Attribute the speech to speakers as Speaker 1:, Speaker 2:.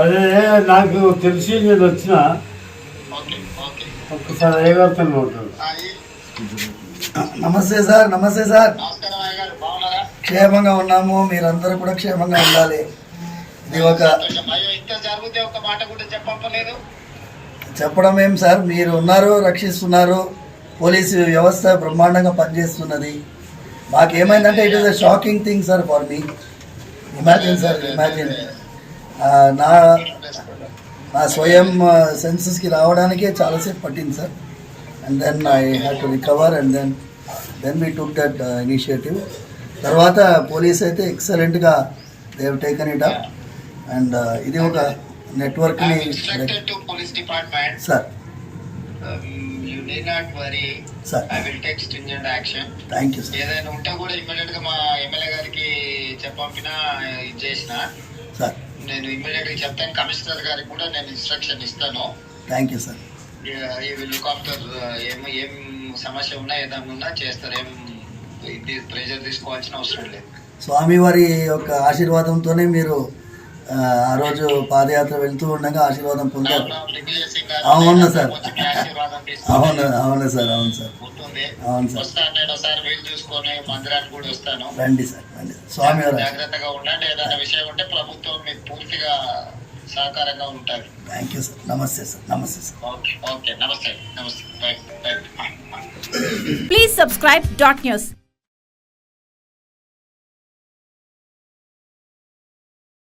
Speaker 1: అదే నాకు తెలిసి నేను వచ్చిన ఒక్కసారి అయ్యగారితో ఉంటాడు
Speaker 2: నమస్తే సార్ నమస్తే సార్. క్షేమంగా ఉన్నాము మీరందరూ కూడా క్షేమంగా ఉండాలి. ఇది ఒక చెప్పడం ఏం సార్ మీరు ఉన్నారు రక్షిస్తున్నారు. పోలీసు వ్యవస్థ బ్రహ్మాండంగా పనిచేస్తున్నది. మాకేమైందంటే it is a shocking thing sir for me imagine sir imagine నా నా స్వయం సెన్సెస్కి రావడానికే చాలాసేపు పట్టింది sir and then I have to recover and then then we took that initiative తర్వాత పోలీస్ అయితే ఎక్సలెంట్గా they've taken it up and ఇది ఒక నెట్వర్క్ని sir
Speaker 3: you need not worry
Speaker 2: sir
Speaker 3: I will take stringent action
Speaker 2: thank you
Speaker 3: ఏదైనా ఉంటే కూడా ఇమ్మీడియట్గా మా ఎమ్మెల్యే గారికి చెప్పంపినా ఇది చేసిన.
Speaker 2: సార్
Speaker 3: నేను ఇమ్మీడియట్గా చెప్తాను. కమిషనర్ గారికి కూడా నేను ఇన్స్ట్రక్షన్ ఇస్తాను.
Speaker 2: థ్యాంక్ యూ సార్
Speaker 3: ఈ లుక్ ఆఫ్టర్ ఏం ఏం సమస్య ఉన్నా ఏదైనా ఉన్నా చేస్తారు. ఏం ఇది ప్రెజర్ తీసుకోవాల్సిన అవసరం లేదు.
Speaker 2: స్వామివారి యొక్క ఆశీర్వాదంతోనే మీరు ఆ, రోజు పాదయాత్ర వెళ్తూ ఉండగా ఆశీర్వాదం పొందారు.
Speaker 3: అవును,
Speaker 2: సార్. అవును అవును సార్ అవును సార్. అవును సార్.
Speaker 3: వస్తాను నేను ఒకసారి వీలు చూసుకొని మందిరానికి కూడా వస్తాను.
Speaker 2: రండి సార్ రండి. స్వామివారి
Speaker 3: జాగ్రత్తగా ఉండండి. ఏదైనా విషయం ఉంటే ప్రభుత్వం మీకు పూర్తిగా సహకారంగా ఉంటుంది
Speaker 2: థ్యాంక్ యూ సార్. నమస్తే సార్ నమస్తే సార్.
Speaker 3: Okay okay. నమస్తే నమస్తే.
Speaker 4: Please subscribe dot news.